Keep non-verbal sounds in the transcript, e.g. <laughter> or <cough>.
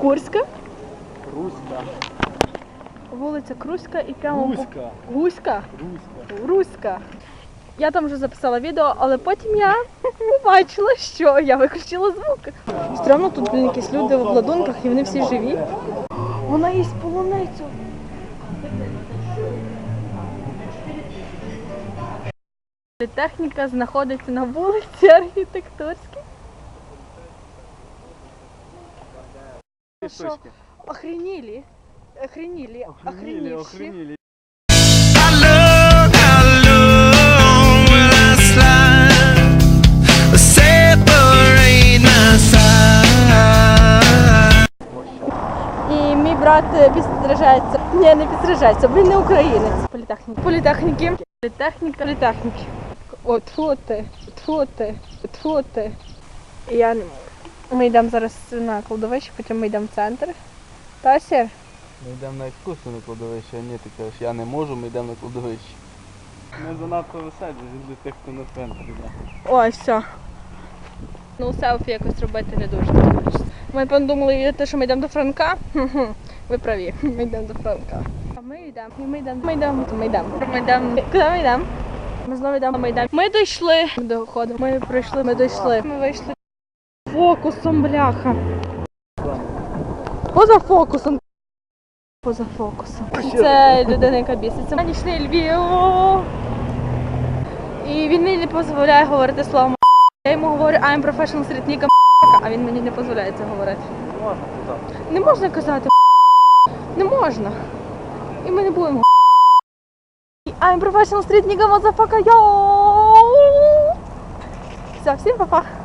Курська, Руська. вулиця Круська і прямо Руська. Гуська. Руська. Руська. Я там вже записала відео, але потім я <laughs> побачила, що я виключила звук. Стрьомно тут блін, якісь люди в обладунках і вони всі живі. Вона їсть полуницю. Техніка знаходиться на вулиці архітектурській. I slide? Separate my side. І мій брат е, підстрижається. Ні, не підстрижається, він не українець. Політехніки. Політехніки. Політехніка. Політехніки. О, тьфу ти, тьфу ти, тьфу Я не можу. Ми йдемо зараз на кладовище, потім ми йдемо в центр. Та сір? Ми йдемо на екскурсію на кладовище, а ні, ти кажеш, я не можу, ми йдемо на кладовище. Ми занадто веселі для тих, хто на центрі. да. Ой, все. Ну, селфі якось робити не дуже хочеться. Ми подумали, те, що ми йдемо до Франка. Хм-хм. Ви праві, ми йдемо до Франка. А ми йдемо, і ми йдемо, ми йдемо, ми йдемо. Ми йдемо. Куди ми йдемо? Ми знову йдемо, ми йдемо. Ми дійшли до ходу. Ми прийшли, ми дійшли. Ми вийшли фокусом, бляха. Поза фокусом. Поза фокусом. Це людина, яка біситься. Нічний Львів. І він мені не дозволяє говорити слово. Я йому говорю I'm professional street nigga, а він мені не дозволяє це говорити. Не можна казати. Не можна казати не можна. І ми не будемо I'm professional street nigga, motherfucker, йоу! Все, всім па-па.